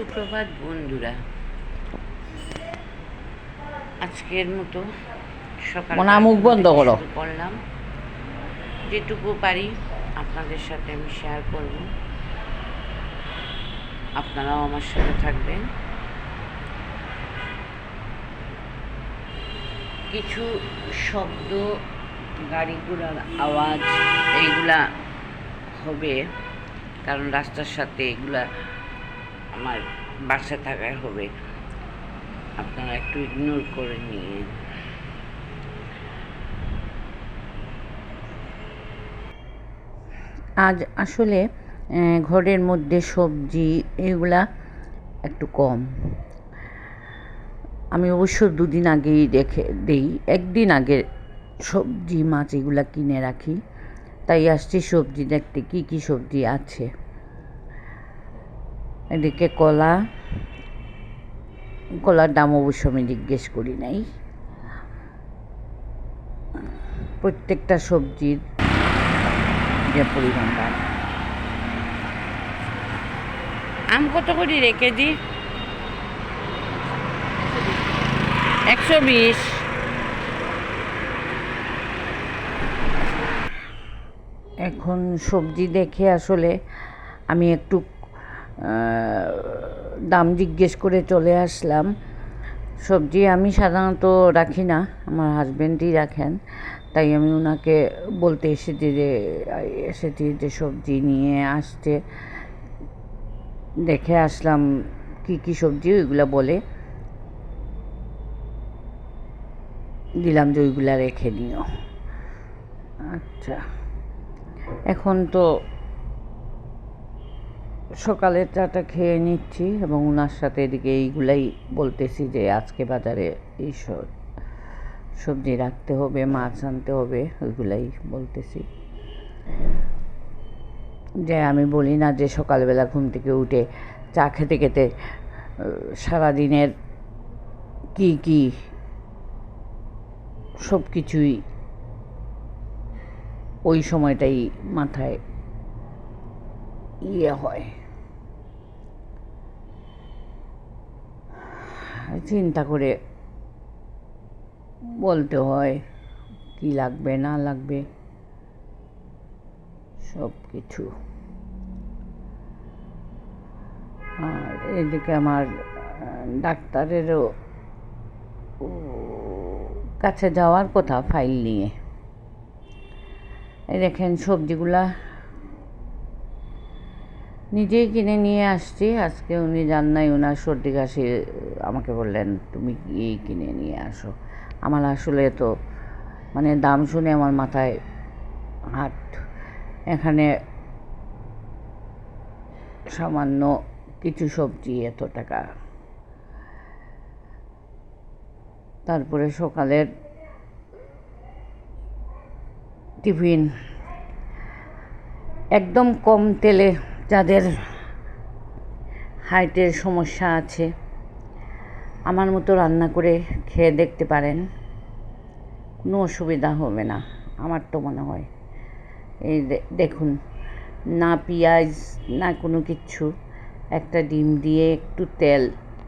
সুপ্রভাত বন্ধুরা। আজকের মতো সকাল মোনা, মুখ বন্ধ করো। করলাম। যেটুকু পারি আপনাদের সাথে আমি শেয়ার করব। আপনারাও আমার সাথে থাকবেন। কিছু শব্দ গাড়ি ঘোড়ার আওয়াজ এইগুলা হবে। কারণ রাস্তার সাথে এগুলা আমার বাসা থাকায় হবে। আপনারা একটু ইগনোর করে নিয়ে আজ আসলে ঘরের মধ্যে সবজি এগুলা একটু কম। আমি অবশ্য দুদিন আগেই রেখে দেই। একদিন আগে সবজি, মাছ এগুলা কিনে রাখি। তাই আসছি সবজি দেখতে, কি কি সবজি আছে। এদিকে কলা কলার দাম অবশ্য আমি জিজ্ঞেস করি নাই। প্রত্যেকটা সবজির যে পরিমাণ দাম। আম কত করে রে কেজি? একশো বিশ। এখন সবজি দেখে আসলে আমি একটু দাম জিজ্ঞেস করে চলে আসলাম। সবজি আমি সাধারণত রাখি না, আমার হাজব্যান্ডই রাখেন। তাই আমি ওনাকে বলতে এসেছি যে এসেছি যে সবজি নিয়ে আসছে। দেখে আসলাম কি কি সবজি, ওইগুলো বলে দিলাম যে ওইগুলা রেখে নিও আচ্ছা এখন তো সকালের চাটা খেয়ে নিচ্ছি এবং ওনার সাথে এদিকে এইগুলাই বলতেছি যে আজকে বাজারে এই সবজি রাখতে হবে, মাছ আনতে হবে, ওইগুলাই বলতেছি। যে আমি বলি না যে সকালবেলা ঘুম থেকে উঠে চা খেতে খেতে সারাদিনের কি কি সব কিছুই ওই সময়টাই মাথায় ইয়ে হয়। চিন্তা করে বলতে হয় কি লাগবে, না লাগবে, সব কিছু। আর এদিকে আমার ডাক্তারেরও কাছে যাওয়ার কথা ফাইল নিয়ে। দেখেন সবজিগুলা নিজেই কিনে নিয়ে আসছি, আজকে উনি যান নাই ওনার সর্দি কাশি আমাকে বললেন, তুমি গিয়েই কিনে নিয়ে আসো। আমার আসলে তো মানে দাম শুনে আমার মাথায় হাত, এখানে সামান্য কিছু সবজি এত টাকা। তারপরে সকালের টিফিন, একদম কম তেলে যাদের হাইটের সমস্যা আছে। আমার মতো রান্না করে খেয়ে দেখতে পারেন, কোনো অসুবিধা হবে না, আমার তো মনে হয়। এই দেখুন, না পেঁয়াজ, না কোনো কিছু, একটা ডিম দিয়ে একটু তেল,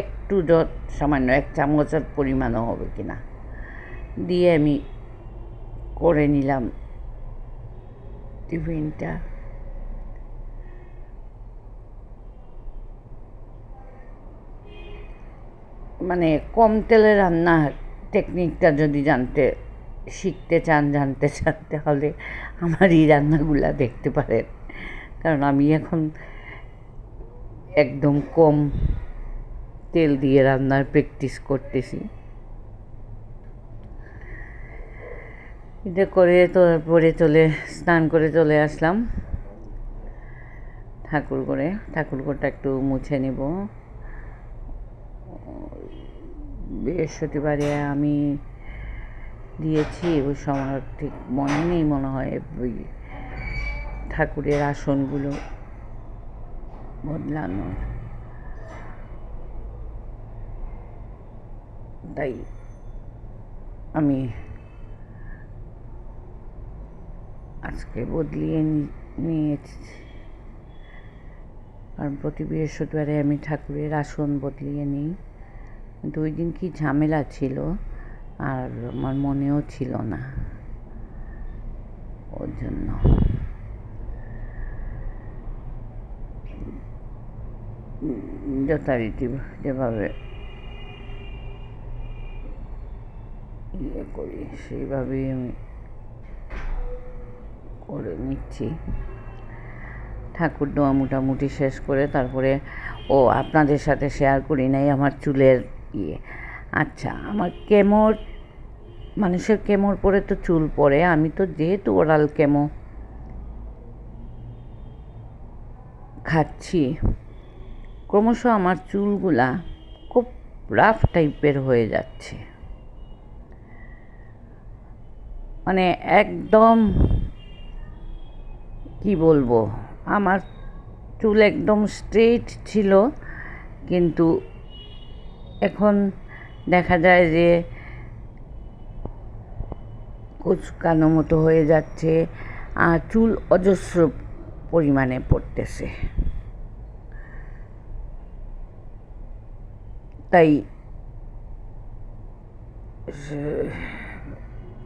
একটু যত সামান্য এক চামচের পরিমাণও হবে কিনা দিয়ে আমি করে নিলাম টিফিনটা। মানে কম তেলে রান্নার টেকনিকটা যদি জানতে, শিখতে চান, জানতে চান, তাহলে আমার এই রান্নাগুলা দেখতে পারেন। কারণ আমি এখন একদম কম তেল দিয়ে রান্নার প্র্যাকটিস করতেছি। এটা করে তারপরে চলে, স্নান করে চলে আসলাম। ঠাকুর করে ঠাকুর ঘরটা একটু মুছে নেব। বৃহস্পতিবারে আমি দিয়েছি ওই সময় ঠিক মনে নেই মনে হয়, ওই ঠাকুরের আসনগুলো বদলানো তাই আমি আজকে বদলিয়ে নিয়েছি। কারণ প্রতি বৃহস্পতিবারে আমি ঠাকুরের আসন বদলিয়ে নিই। ওই দিন কি ঝামেলা ছিল আর আমার মনেও ছিল না। ওর জন্য। যথারীতি যেভাবে ইয়ে করি, সেইভাবেই আমি করে নিচ্ছি। ঠাকুর দোয়া মোটামুটি শেষ করে তারপরে ও আপনাদের সাথে শেয়ার করি নাই, আমার চুলের ইয়ে আচ্ছা আমার কেমোর, মানুষের কেমোর পরে তো চুল পড়ে, আমি তো যেহেতু ওরাল কেমো খাচ্ছি, ক্রমশ আমার চুলগুলা খুব রাফ টাইপের হয়ে যাচ্ছে। মানে একদম, কি বলব, আমার চুল একদম স্ট্রেট ছিল, কিন্তু এখন দেখা যায় যে কুচকানো মতো হয়ে যাচ্ছে, আর চুল অজস্র পরিমাণে পড়তেছে। তাই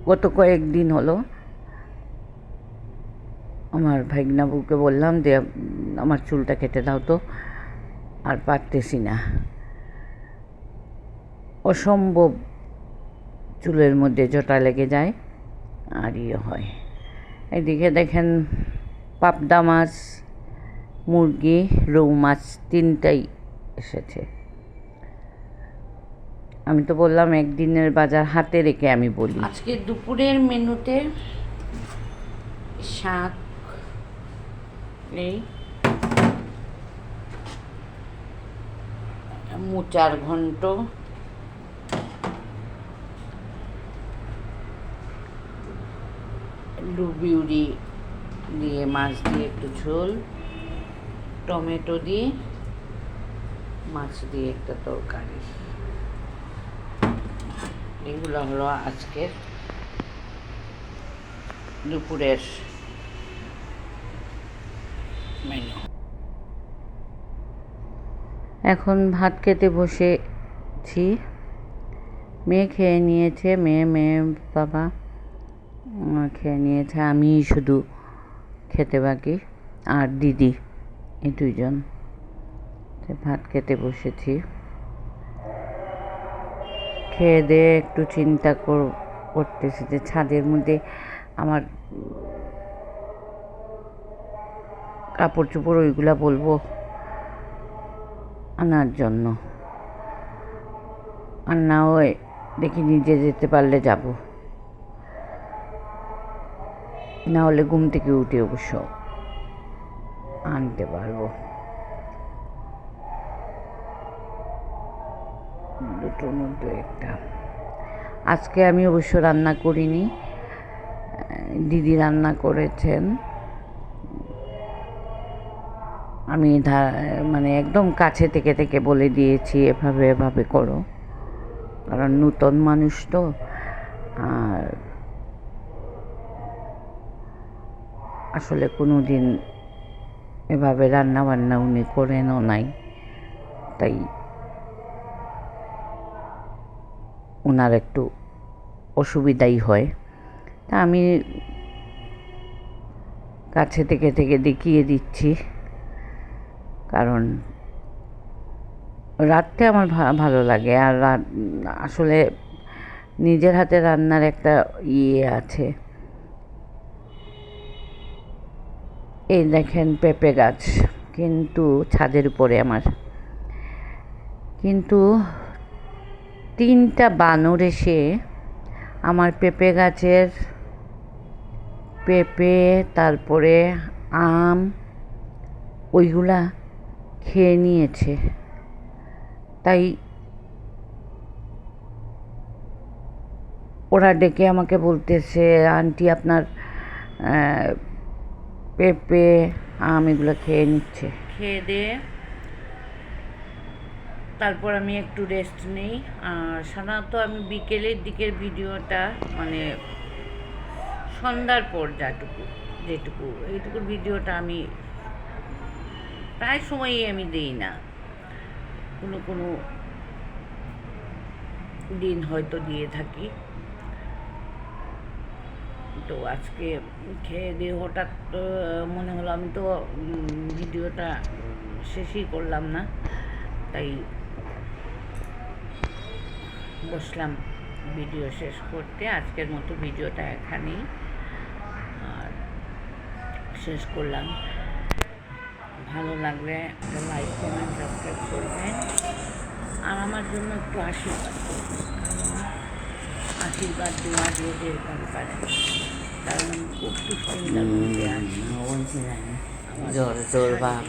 গত কয়েকদিন হলো আমার ভাইগনাবুকে বললাম যে, আমার চুলটা কেটে দাও তো। আর পারতেছি না। অসম্ভব চুলের মধ্যে জটা লেগে যায় আর ইয়ে হয়। এদিকে দেখেন পাবদা মাছ, মুরগি, রৌ মাছ তিনটাই এসেছে। আমি তো বললাম একদিনের বাজার হাতে রেখে আমি বলি। আজকে দুপুরের মেনুতে শাক নেই। মোচার ঘন্ট লুবিউরি দিয়ে, মাছ দিয়ে একটু ঝোল, টমেটো দিয়ে, মাছ দিয়ে একটা তরকারি। এগুলো হলো আজকের দুপুরের মেনু এখন ভাত খেতে বসেছি। মেয়ে খেয়ে নিয়েছে, মেয়ে মেয়ে, বাবা। খেয়ে নিয়েছে। আমি শুধু খেতে বাকি। আর দিদি, এই দুইজন। ভাত খেতে বসেছি। খেয়ে দিয়ে একটু চিন্তা কর- করতেছি যে ছাদের মধ্যে আমার কাপড় চোপড় ওইগুলা বলব আনার জন্য। আর না হয় দেখি নিজে যেতে পারলে যাব। না হলে ঘুম থেকে উঠে অবশ্য আনতে পারব। দুটোর মধ্যে একটা। আজকে আমি অবশ্য রান্না করিনি। দিদি রান্না করেছেন। আমি মানে একদম কাছে থেকে থেকে বলে দিয়েছি, এভাবে এভাবে করো। কারণ নূতন মানুষ তো, আর আসলে কোনো দিন এভাবে রান্না বান্না উনি করেনও নাই। তাই ওনার একটু অসুবিধাই হয়। তা আমি কাছে থেকে থেকে দেখিয়ে দিচ্ছি। কারণ রাত্রে আমার ভালো লাগে। আর আসলে নিজের হাতে রান্নার একটা ইয়ে আছে। এই দেখেন পেঁপে গাছ, কিন্তু ছাদের উপরে আমার। কিন্তু তিনটা বানর এসে আমার পেঁপে গাছের পেঁপে, তারপরে আম, ওইগুলা খেয়ে নিয়েছে। তাই ওরা ডেকে আমাকে বলতেছে, আন্টি আপনার পেঁপে, আম এগুলো খেয়ে নিচ্ছে। খেয়ে দিয়ে তারপর আমি একটু রেস্ট নেই। আর সাধারণত আমি বিকেলের দিকের ভিডিওটা মানে সন্ধ্যার পর যাটুকু, যেটুকু, এইটুকুর ভিডিওটা আমি প্রায় সময়ই আমি দিই না। কোনো কোনো দিন হয়তো দিয়ে থাকি। তো আজকে। খেয়ে দিয়ে হঠাৎ মনে হলো আমি তো ভিডিওটা শেষই করলাম না। তাই বসলাম ভিডিও শেষ করতে। আজকের মতো ভিডিওটা এখানেই, আর শেষ করলাম। ভালো লাগলে একটা লাইক কমেন্ট সাবস্ক্রাইব করবেন। আর আমার জন্য একটু আশীর্বাদ আশীর্বাদ দেওয়া দিয়ে যেরকম পারেন। কারণ আমি খুব দুশ্চিন্তার মধ্যে আছি বলছি জানি আমার জ্বর জ্বর ভাব